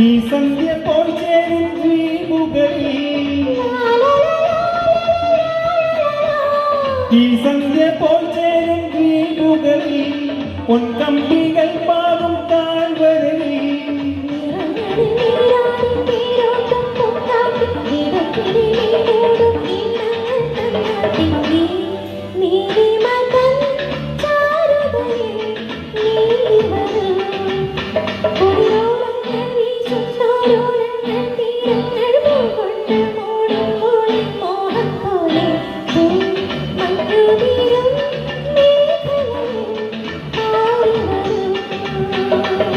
ഈ സന്ധ്യ പോയി ചേരും ദ്വീപുകളിൽ ഈ സന്ധ്യ പോയി ചേരും ദ്വീപുകളിൽ. പൊൻകമ്പി you.